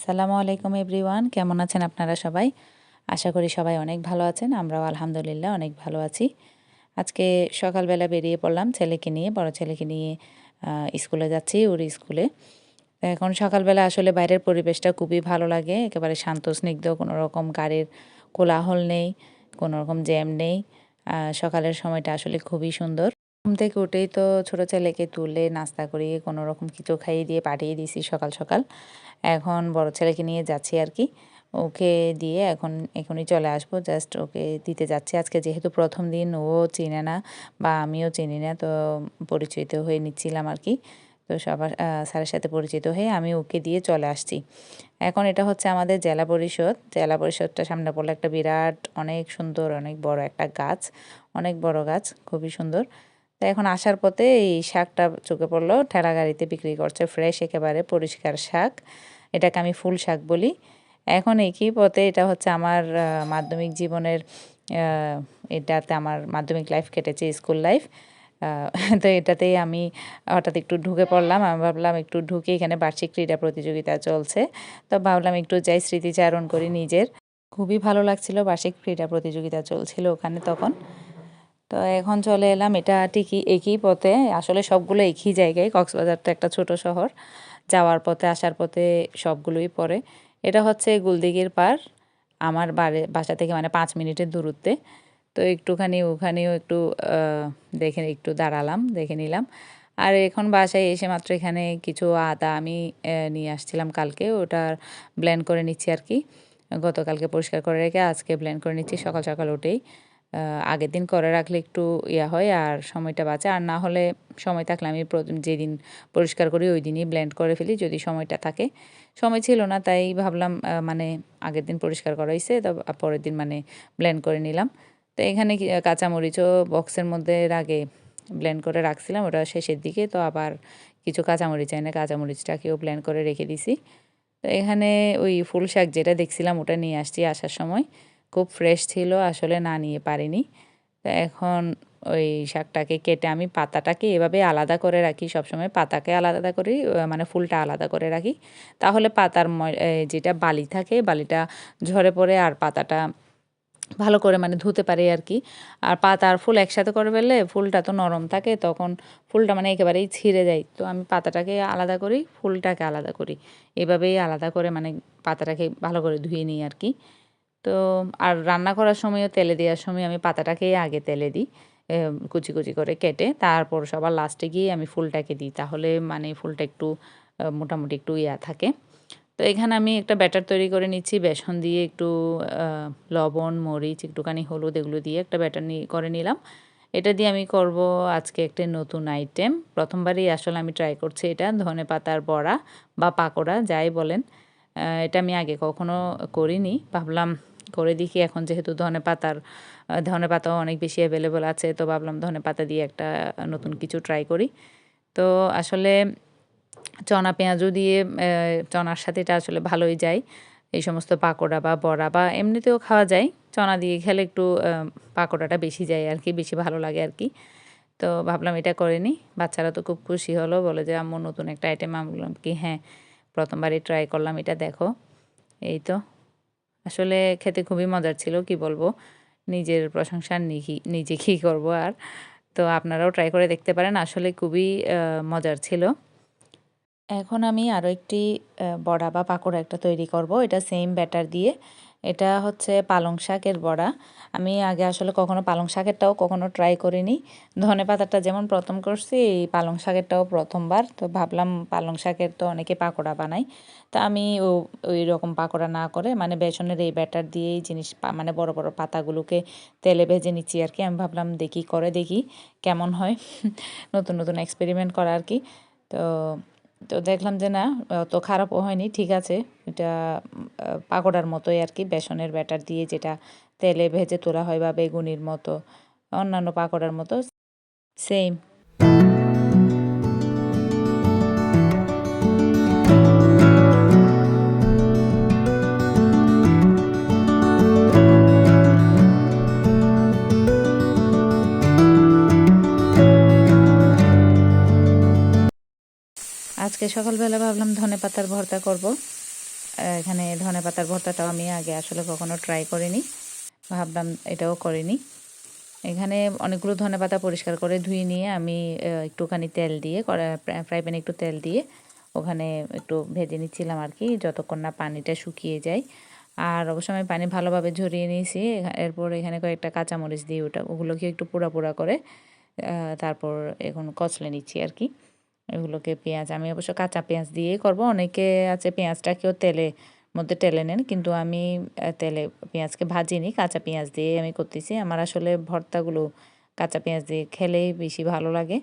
আসসালামু আলাইকুম এভরিওয়ান। কেমন আছেন আপনারা সবাই? আশা করি সবাই অনেক ভালো আছেন, আমরাও আলহামদুলিল্লাহ অনেক ভালো আছি। আজকে সকালবেলা বেরিয়ে পড়লাম ছেলেকে নিয়ে, বড় ছেলেকে নিয়ে স্কুলে যাচ্ছি ওর স্কুলে। এখন সকালবেলা আসলে বাইরের পরিবেশটা খুবই ভালো লাগে, একেবারে শান্ত, স্নিগ্ধ কোনো রকম গাড়ির কোলাহল নেই কোনো রকম জ্যাম নেই। সকালের সময়টা আসলে খুবই সুন্দর। ঘুম থেকে উঠেই তো ছোট ছেলেকে তুলে নাস্তা করিয়ে কোনো রকম কিছু খাইয়ে দিয়ে পাঠিয়ে দিয়েছি সকাল সকাল। এখন বড় ছেলেকে নিয়ে যাচ্ছি আর কি। ওকে দিয়ে এখন এখনই চলে আসব। জাস্ট ওকে দিতে যাচ্ছি। আজকে যেহেতু প্রথম দিন, ও চিনে না বা আমিও চিনি না, তো পরিচিত হয়ে নিচ্ছিলাম আর কি। তো সবার স্যারের সাথে পরিচিত হয়ে আমি ওকে দিয়ে চলে আসছি। এখন এটা হচ্ছে আমাদের জেলা পরিষদ। জেলা পরিষদটা সামনে পড়লে একটা বিরাট, অনেক সুন্দর, অনেক বড় একটা গাছ, অনেক বড় গাছ, খুবই সুন্দর। তো এখন আসার পথে এই শাকটা চোখে পড়ল। ঠেলা গাড়িতে বিক্রি করছে ফ্রেশ, একেবারে পরিষ্কার শাক। এটাকে আমি ফুল শাক বলি। এখন একই পথে এটা হচ্ছে আমার মাধ্যমিক জীবনের এটাতে আমার মাধ্যমিক লাইফ কেটেছে, স্কুল লাইফ। তো এটাতেই আমি হঠাৎ একটু ঢুকে পড়লাম। আমি ভাবলাম একটু ঢুকে এখানে বার্ষিক ক্রীড়া প্রতিযোগিতা চলছে। তো ভাবলাম একটু যাই স্মৃতিচারণ করি নিজের। খুবই ভালো লাগছিল বার্ষিক ক্রীড়া প্রতিযোগিতা চলছিল ওখানে তখন। তো এখন চলে এলাম। এটা ঠিকই একই পথে। আসলে সবগুলো একই জায়গায়। কক্সবাজার তো একটা ছোট শহর। যাওয়ার পথে, আসার পথে সবগুলোই পড়ে। এটা হচ্ছে গুলদিঘির পার। আমার বাড়ি, বাসা থেকে মানে পাঁচ মিনিটের দূরত্বে। তো একটুখানি ওখানেও একটু দেখে, একটু দাঁড়ালাম, দেখে নিলাম। আর এখন বাসায় এসে মাত্র এখানে কিছু আদা আমি নিয়ে আসছিলাম কালকে। ওটা ব্লেন্ড করে নিচ্ছি আর কি। গতকালকে পরিষ্কার করে রেখে আজকে ব্ল্যান্ড করে নিচ্ছি। সকাল সকাল উঠেই আগের দিন করে রাখলে একটু ইয়া হয় আর সময়টা বাঁচে। আর না হলে সময় থাকলে আমি যেদিন পরিষ্কার করি ওই দিনই ব্লেন্ড করে ফেলি যদি সময়টা থাকে। সময় ছিল না, তাই ভাবলাম মানে আগের দিন পরিষ্কার করা হয়েছে তো পরের দিন মানে ব্লেন্ড করে নিলাম। তো এখানে কাঁচামরিচও বক্সের মধ্যে আগে ব্লেন্ড করে রাখছিলাম, ওটা শেষের দিকে। তো আবার কিছু কাঁচামরিচ এনে কাঁচামরিচটাকেও ব্লেন্ড করে রেখে দিছি। তো এখানে ওই ফুল শাক যেটা দেখছিলাম ওটা নিয়ে আসছি আসার সময়। খুব ফ্রেশ ছিল, আসলে না নিয়ে পারিনি। এখন ওই শাকটাকে কেটে আমি পাতাটাকে এভাবে আলাদা করে রাখি, সবসময় পাতাকে আলাদা করি মানে ফুলটা আলাদা করে রাখি। তাহলে পাতার যেটা বালি থাকে, বালিটা ঝরে পড়ে আর পাতাটা ভালো করে মানে ধুতে পারি আর কি। আর পাতা আর ফুল একসাথে করে ফেললে ফুলটা তো নরম থাকে, তখন ফুলটা মানে একেবারেই ছিঁড়ে যায়। তো আমি পাতাটাকে আলাদা করি, ফুলটাকে আলাদা করি। এভাবেই আলাদা করে মানে পাতাটাকে ভালো করে ধুয়ে নিই আর কি। তো আর রান্না করার সময়ও তেলে দেওয়ার সময় আমি পাতাটাকেই আগে তেলে দিই কুচি কুচি করে কেটে তারপর সবার লাস্টে গিয়ে আমি ফুলটাকে দিই। তাহলে মানে ফুলটা একটু মোটামুটি একটু ইয়া থাকে। তো এখানে আমি একটা ব্যাটার তৈরি করে নিচ্ছি, বেসন দিয়ে একটু লবণ, মরিচ, একটুখানি হলুদ এগুলো দিয়ে একটা ব্যাটার করে নিলাম। এটা দিয়ে আমি করব আজকে একটা নতুন আইটেম। প্রথমবারই আসলে আমি ট্রাই করছি এটা, ধনে পাতার বড়া বা পাকোড়া, যাই বলেন। এটা আমি আগে কখনো করিনি। ভাবলাম করে দেখি। এখন যেহেতু ধনে পাতার ধনে পাতাও অনেক বেশি অ্যাভেলেবল আছে, তো ভাবলাম ধনে পাতা দিয়ে একটা নতুন কিছু ট্রাই করি। তো আসলে চনা পেঁয়াজও দিয়ে চনার সাথে এটা আসলে ভালোই যায়। এই সমস্ত পাকোড়া বা বড়া বা এমনিতেও খাওয়া যায়। চনা দিয়ে খেলে একটু পাকোড়াটা বেশি যায় আর কি, বেশি ভালো লাগে আর কি। তো ভাবলাম এটা করে নিই। বাচ্চারা তো খুব খুশি হলো, বলে যে, আম্মু, নতুন একটা আইটেম আমি বললাম কি হ্যাঁ প্রথমবারই ট্রাই করলাম, এটা দেখো। এই তো। আসলে খেতে খুবই মজার ছিল, কি বলব? নিজের প্রশংসা নিজে কী করব আর। তো আপনারাও ট্রাই করে দেখতে পারেন, আসলে খুবই মজার ছিল। এখন আমি আরও একটি বড়া বা পাকোড়া একটা তৈরি করব, এটা সেম ব্যাটার দিয়ে। এটা হচ্ছে পালং শাকের বড়া। আমি আগে আসলে কখনো পালং শাকেরটাও কখনো ট্রাই করিনি। ধনে পাতাটা যেমন প্রথম করছি, এই পালং শাকেরটাও প্রথমবার। তো ভাবলাম পালং শাকের তো অনেকে পাকোড়া বানায়। তা আমি ওই রকম পাকোড়া না করে মানে বেসনের এই ব্যাটার দিয়েই জিনিস পা- মানে বড় বড় পাতাগুলোকে তেলে ভেজে নিচ্ছি আর কি। আমি ভাবলাম দেখি, করে দেখি কেমন হয়। নতুন নতুন এক্সপেরিমেন্ট করা আর কি। তো তো দেখলাম যে না, অত খারাপও হয়নি, ঠিক আছে। এটা পাকোড়ার মতোই আর কি, বেসনের ব্যাটার দিয়ে যেটা তেলে ভেজে তোলা হয় বা বেগুনির মতো, অন্যান্য পাকোড়ার মতো সেম আজকে সকালবেলা ভাবলাম ধনে পাতার ভর্তা করব। এখানে ধনে পাতার ভর্তাটাও আমি আগে আসলে কখনো ট্রাই করিনি। ভাবলাম এটাও করিনি। এখানে অনেকগুলো ধনে পাতা পরিষ্কার করে ধুয়ে নিয়ে আমি একটুখানি তেল দিয়ে ফ্রাই প্যানে একটু তেল দিয়ে ওখানে একটু ভেজে নিচ্ছিলাম আর কি, যতক্ষণ না পানিটা শুকিয়ে যায়। আর অবশ্য আমি পানি ভালোভাবে ঝরিয়ে নিয়েছি এরপর এখানে কয়েকটা কাঁচামরিচ দিয়ে ওটা, ওগুলোকে একটু পোড়া পোড়া করে তারপর এখন কচলে নিচ্ছি আর কি। এগুলোকে পেঁয়াজ, আমি অবশ্য কাঁচা পেঁয়াজ দিয়েই করব। অনেকে আছে পেঁয়াজটাকেও তেলে মধ্যে টেলে নেন, কিন্তু আমি তেলে পেঁয়াজকে ভাজিনি, কাঁচা পেঁয়াজ দিয়ে আমি করতেছি। আমার আসলে ভর্তাগুলো কাঁচা পেঁয়াজ দিয়ে খেলেই বেশি ভালো লাগে।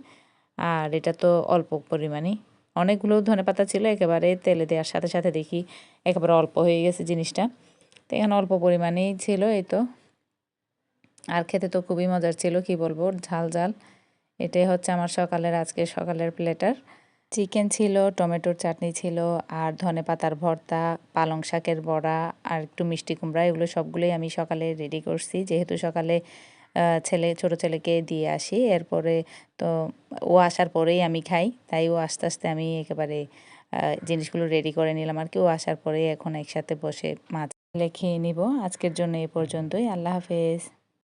আর এটা তো অল্প পরিমাণেই। অনেকগুলো ধনেপাতা ছিল, একেবারে তেলে দেওয়ার সাথে সাথে দেখি একেবারে অল্প হয়ে গেছে জিনিসটা। তো এখানে অল্প পরিমাণেই ছিল এই তো। আর খেতে তো খুবই মজার ছিল, কি বলব? ঝাল ঝাল। এটাই হচ্ছে আমার সকালের, আজকে সকালের প্লেটার। চিকেন ছিল, টমেটোর চাটনি ছিল, আর ধনে পাতার ভর্তা, পালং শাকের বড়া, আর একটু মিষ্টি কুমড়া, এগুলো সবগুলোই আমি সকালে রেডি করছি। যেহেতু সকালে ছেলে, ছোট ছেলেকে দিয়ে আসি, এরপরে তো ও আসার পরেই আমি খাই, তাই ও আস্তে আস্তে আমি একেবারে জিনিসগুলো রেডি করে নিলাম আর কি। ও আসার পরেই এখন একসাথে বসে মাছ খেয়ে নিব। আজকের জন্য এ পর্যন্তই। আল্লাহ হাফেজ।